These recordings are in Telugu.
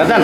కదా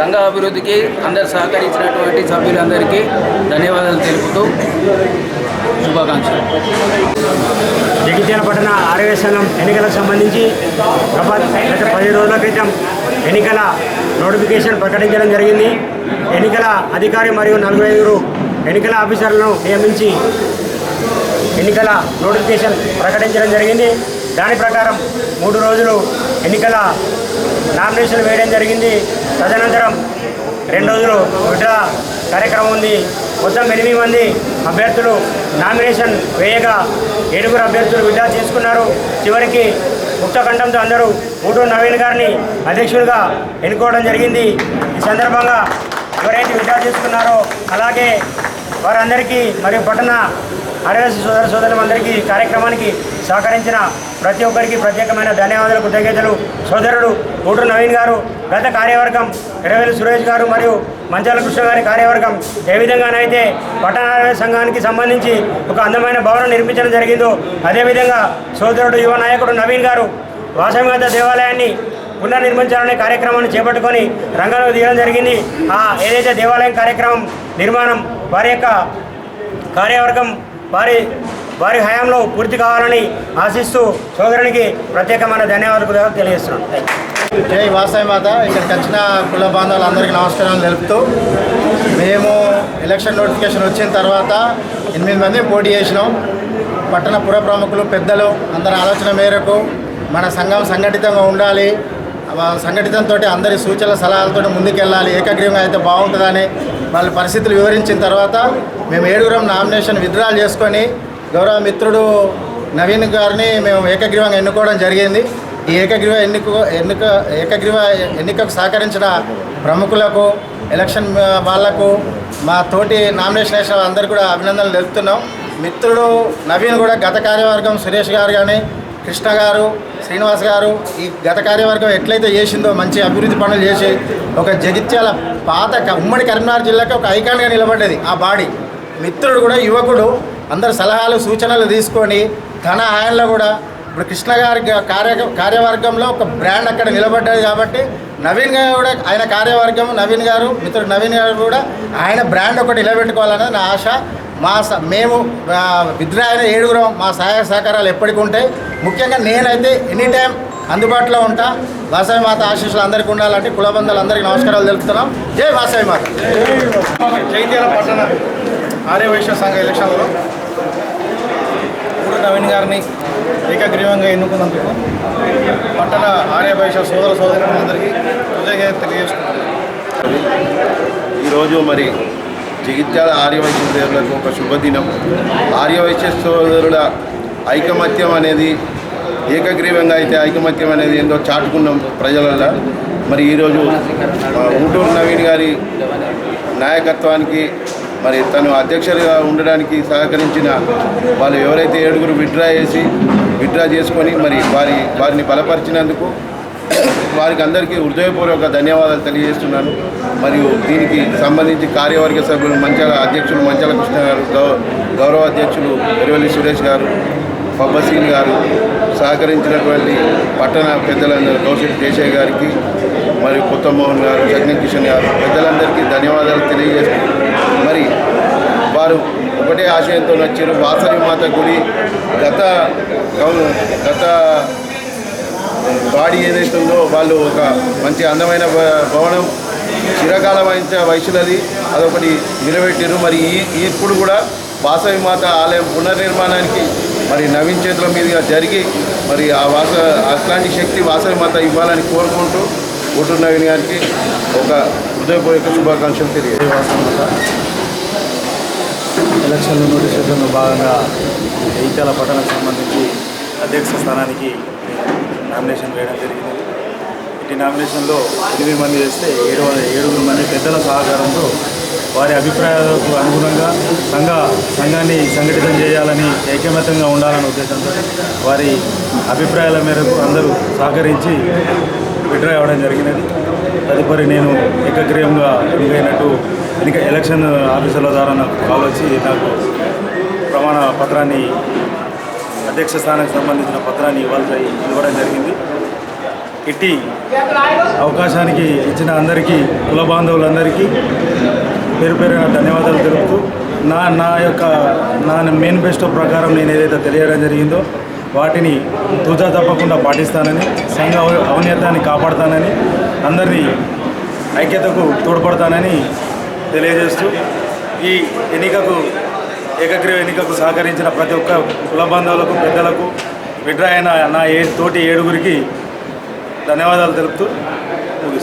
సంఘ అభివృద్ధికి అందరు సహకరించినటువంటి సభ్యులందరికీ ధన్యవాదాలు తెలుపుతూ శుభాకాంక్షలు. జగిత్యాల పట్టణ ఆరోగ్య సంఘం ఎన్నికలకు సంబంధించి గత పది రోజుల క్రితం ఎన్నికల నోటిఫికేషన్ ప్రకటించడం జరిగింది. ఎన్నికల అధికారి మరియు నలుగురు ఐదుగురు ఎన్నికల ఆఫీసర్లను నియమించి ఎన్నికల నోటిఫికేషన్ ప్రకటించడం జరిగింది. దాని ప్రకారం మూడు రోజులు ఎన్నికల నామినేషన్ వేయడం జరిగింది. తదనంతరం రెండు రోజులు విడ్రా కార్యక్రమం ఉంది. మొత్తం ఎనిమిది మంది అభ్యర్థులు నామినేషన్ వేయగా ఏడుగురు అభ్యర్థులు విడ్డా చేసుకున్నారు. చివరికి ముక్తఖండంతో అందరూ ఊటూరు నవీన్ గారిని అధ్యక్షులుగా ఎన్నుకోవడం జరిగింది. ఈ సందర్భంగా ఎవరైతే విడ్డా చేసుకున్నారో అలాగే వారందరికీ మరియు పట్టణ ఆదివాసీ సోదర సోదరులందరికీ కార్యక్రమానికి సహకరించిన ప్రతి ఒక్కరికి ప్రత్యేకమైన ధన్యవాదాలు కృతజ్ఞతలు. సోదరుడు ఊటూరు నవీన్ గారు గత కార్యవర్గం ఎడవేలు సురేష్ గారు మరియు మంచాల కృష్ణ గారి కార్యవర్గం ఏ విధంగానైతే పట్టణ ఆదివాసీ సంఘానికి సంబంధించి ఒక అందమైన భవనం నిర్మించడం జరిగిందో అదేవిధంగా సోదరుడు యువ నాయకుడు నవీన్ గారు వాసవిమాత దేవాలయాన్ని పునర్నిర్మించాలనే కార్యక్రమాన్ని చేపట్టుకొని రంగంలో దిగడం జరిగింది. ఆ ఏదైతే దేవాలయం కార్యక్రమం నిర్మాణం వారి యొక్క కార్యవర్గం వారి వారి హయాంలో పూర్తి కావాలని ఆశిస్తూ సోదరునికి ప్రత్యేకమైన ధన్యవాదాలు తెలియజేస్తున్నాను. జై వాసాయి మాత. ఇక్కడికి వచ్చిన కుల బాంధవులందరికీ నమస్కారాలు తెలుపుతూ మేము ఎలక్షన్ నోటిఫికేషన్ వచ్చిన తర్వాత ఎనిమిది మంది పోటీ చేసినాం. పట్టణ పుర ప్రముఖులు పెద్దలు అందరి ఆలోచన మేరకు మన సంఘం సంఘటితంగా ఉండాలి. సంఘటితంతో అందరి సూచనల సలహాలతో ముందుకెళ్ళాలి ఏకగ్రీవంగా అయితే బాగుంటుందని వాళ్ళ పరిస్థితులు వివరించిన తర్వాత మేము ఏడుగురం నామినేషన్ విత్డ్రాల్ చేసుకొని గౌరవ మిత్రుడు నవీన్ గారిని మేము ఏకగ్రీవంగా ఎన్నుకోవడం జరిగింది. ఈ ఏకగ్రీవ ఎన్నిక ఎన్నిక ఏకగ్రీవ ఎన్నికకు సహకరించిన ప్రముఖులకు ఎలక్షన్ వాళ్ళకు మా తోటి నామినేషన్ వేసిన అందరికీ కూడా అభినందనలు తెలుపుతున్నాం. మిత్రుడు నవీన్ కూడా గత కార్యవర్గం సురేష్ గారు కానీ కృష్ణ గారు శ్రీనివాస్ గారు ఈ గత కార్యవర్గం ఎట్లయితే చేసిందో మంచి అభివృద్ధి పనులు చేసి ఒక జగిత్యాల పాత ఉమ్మడి కరీంనగర్ జిల్లాకి ఒక ఐకాన్గా నిలబడ్డది ఆ బాడీ. మిత్రుడు కూడా యువకుడు అందరు సలహాలు సూచనలు తీసుకొని తన ఆయనలో కూడా ఇప్పుడు కృష్ణ గారి కార్య కార్యవర్గంలో ఒక బ్రాండ్ అక్కడ నిలబడ్డది కాబట్టి నవీన్ గారు కూడా ఆయన కార్యవర్గం నవీన్ గారు మిత్రుడు నవీన్ గారు కూడా ఆయన బ్రాండ్ ఒకటి నిలబెట్టుకోవాలన్నది నా ఆశ. మా స మేము ఆ, విద్రా అయిన ఏడుగురం మా సహాయ సహకారాలు ఎప్పటికీ ఉంటాయి. ముఖ్యంగా నేనైతే ఎనీ టైం అందుబాటులో ఉంటా. వాసవి మాత ఆశీస్సులు అందరికీ ఉండాలంటే కులబంధాలు అందరికీ నమస్కారాలు తెలుపుతున్నాం. జై వాసవి మాత. జైత్యాల పట్టణ ఆర్యవైశ్య సంఘ ఎలక్షన్లో ఊరు నవీన్ గారిని ఏకగ్రీవంగా ఎన్నుకున్నందుకు పట్టణ ఆర్యవైశ్య సోదర సోదరులందరికీ కృతజ్ఞత తెలియజేస్తున్నాను. ఈరోజు మరి జగిత్యాల ఆర్యవైశ్య సోదరులకు ఒక శుభదినం. ఆర్యవైశ్య సోదరుల ఐకమత్యం అనేది ఏకగ్రీవంగా అయితే ఐకమత్యం అనేది ఏందో చాటుకున్నాం ప్రజలలో మరి ఈరోజు ఊటూరు నవీన్ గారి నాయకత్వానికి మరి తను అధ్యక్షుడిగా ఉండడానికి సహకరించిన వాళ్ళు ఎవరైతే ఏడుగురు విత్డ్రా చేసి విత్డ్రా చేసుకొని మరి వారి వారిని బలపరిచినందుకు వారికి అందరికీ హృదయపూర్వక ధన్యవాదాలు తెలియజేస్తున్నాను. మరియు దీనికి సంబంధించి కార్యవర్గ సభ్యులు మంచాల అధ్యక్షులు మంచాల కృష్ణ గారు గౌ- గౌరవ అధ్యక్షులు ఎరువల్లి సురేష్ గారు పబ్బసీన్ గారు సహకరించినటువంటి పట్టణ పెద్దలందరూ కౌశిక్ దేశాయ్ గారికి మరియు కొత్తమోహన్ గారు జగన్ కిషన్ గారు పెద్దలందరికీ ధన్యవాదాలు తెలియజేస్తూ మరి వారు ఒకటే ఆశయంతో వచ్చారు వాసవి మాత గుడి గత గౌ- గత బాడీ ఏదైతే ఉందో వాళ్ళు ఒక మంచి అందమైన భవనం చిరకాల వహించ వయసులది. అదొకటి నిలబెట్టారు మరి ఈ ఇప్పుడు కూడా వాసవి మాత ఆలయం పునర్నిర్మాణానికి మరి నవీన్ చేతుల మీదుగా జరిగి మరి ఆ వాస అట్లాంటి శక్తి వాసవి మాత ఇవ్వాలని కోరుకుంటూ ఓటు నవీన్ గారికి ఒక హృదయపూర్వక శుభాకాంక్షలు తెలియజేస్తాను ఎలక్షన్ల నోటిఫికేషన్లో భాగంగా జైత్యాల పట్టణకు సంబంధించి అధ్యక్ష స్థానానికి నామినేషన్ వేయడం జరిగింది. ఈ నామినేషన్లో ఎనిమిది మంది వేస్తే ఏడు ఏడుగురు మంది పెద్దల సహకారంతో వారి అభిప్రాయాలకు అనుగుణంగా సంఘ సంఘాన్ని సంఘటితం చేయాలని ఐకమత్యంగా ఉండాలనే ఉద్దేశంతో వారి అభిప్రాయాల మేరకు అందరూ సహకరించి విడ్రా అవ్వడం జరిగినది. తదుపరి నేను ఏకగ్రీయంగా ఎన్నికైనట్టు ఎన్నిక ఎలక్షన్ ఆఫీసర్ల ద్వారా నాకు కాల్ వచ్చి నాకు ప్రమాణ పత్రాన్ని అధ్యక్ష స్థానానికి సంబంధించిన పత్రాన్ని ఇవ్వాల్సి ఇవ్వడం జరిగింది. ఇట్టి అవకాశానికి ఇచ్చిన అందరికీ కుల బాంధవులందరికీ పేరు పేరున ధన్యవాదాలు తెలుపుతూ నా నా యొక్క నా మేనిఫెస్టో ప్రకారం నేను ఏదైతే తెలియడం జరిగిందో వాటిని తూచా తప్పకుండా పాటిస్తానని సంఘ ఔ- కాపాడుతానని అందరినీ ఐక్యతకు తోడ్పడతానని తెలియజేస్తూ ఈ ఎన్నికకు ఏకగ్రీవ ఎన్నికకు సహకరించిన ప్రతి ఒక్క కుల బాంధవులకు పెద్దలకు విడ్రా అయిన నా ఏ తోటి ఏడుగురికి ధన్యవాదాలు తెలుపుతూ